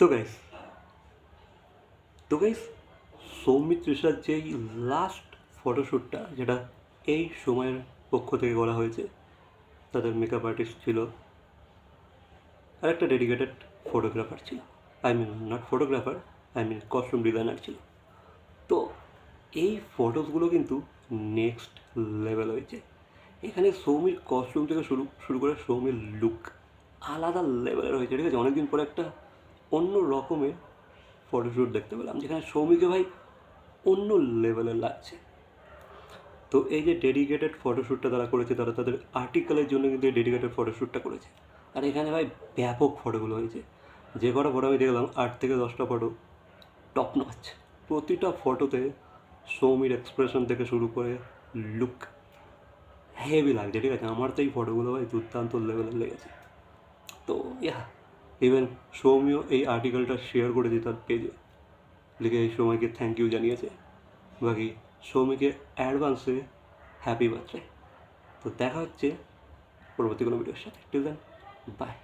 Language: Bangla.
তো গাইস তো গাইস সৌমিত্রিষার যেই লাস্ট ফটোশ্যুটটা যেটা এই সময়ের পক্ষ থেকে করা হয়েছে, তাদের মেকআপ আর্টিস্ট ছিল আর একটা ডেডিকেটেড ফটোগ্রাফার ছিল। I mean not photographer I mean costume designer ছিল। তো এই ফটোসগুলো কিন্তু নেক্সট লেভেল হয়েছে। এখানে সৌমির কস্টিউম থেকে শুরু শুরু করে সৌমির লুক আলাদা লেভেলের হয়েছে, ঠিক আছে? অনেকদিন পরে একটা অন্য রকমের ফটোশ্যুট দেখতে পেলাম, যেখানে সৌমিকে ভাই অন্য লেভেলের লাগছে। তো এই যে ডেডিকেটেড ফটোশ্যুটটা তারা করেছে, তারা তাদের আর্টিকেলের জন্য কিন্তু ডেডিকেটেড ফটোশ্যুটটা করেছে। আর এখানে ভাই ব্যাপক ফটোগুলো হয়েছে। যে কটা ফটো আমি দেখলাম, আট থেকে দশটা ফটো টপ নচ প্রতিটা ফটোতে সৌমির এক্সপ্রেশন থেকে শুরু করে লুক হেভি লাগছে, ঠিক আছে? আমার তো এই ফটোগুলো ভাই দুর্দান্ত লেভেলের লেগেছে। তো ইয়া ইভেন সৌমিও এই আর্টিকেলটা শেয়ার করে দিয়ে তার পেজে। লিখে এই সময়কে থ্যাংক ইউ জানিয়েছে। বাকি সৌমিকে অ্যাডভান্সে হ্যাপি বার্থডে তো দেখা হচ্ছে পরবর্তী কোনো ভিডিওর সাথে। Till then by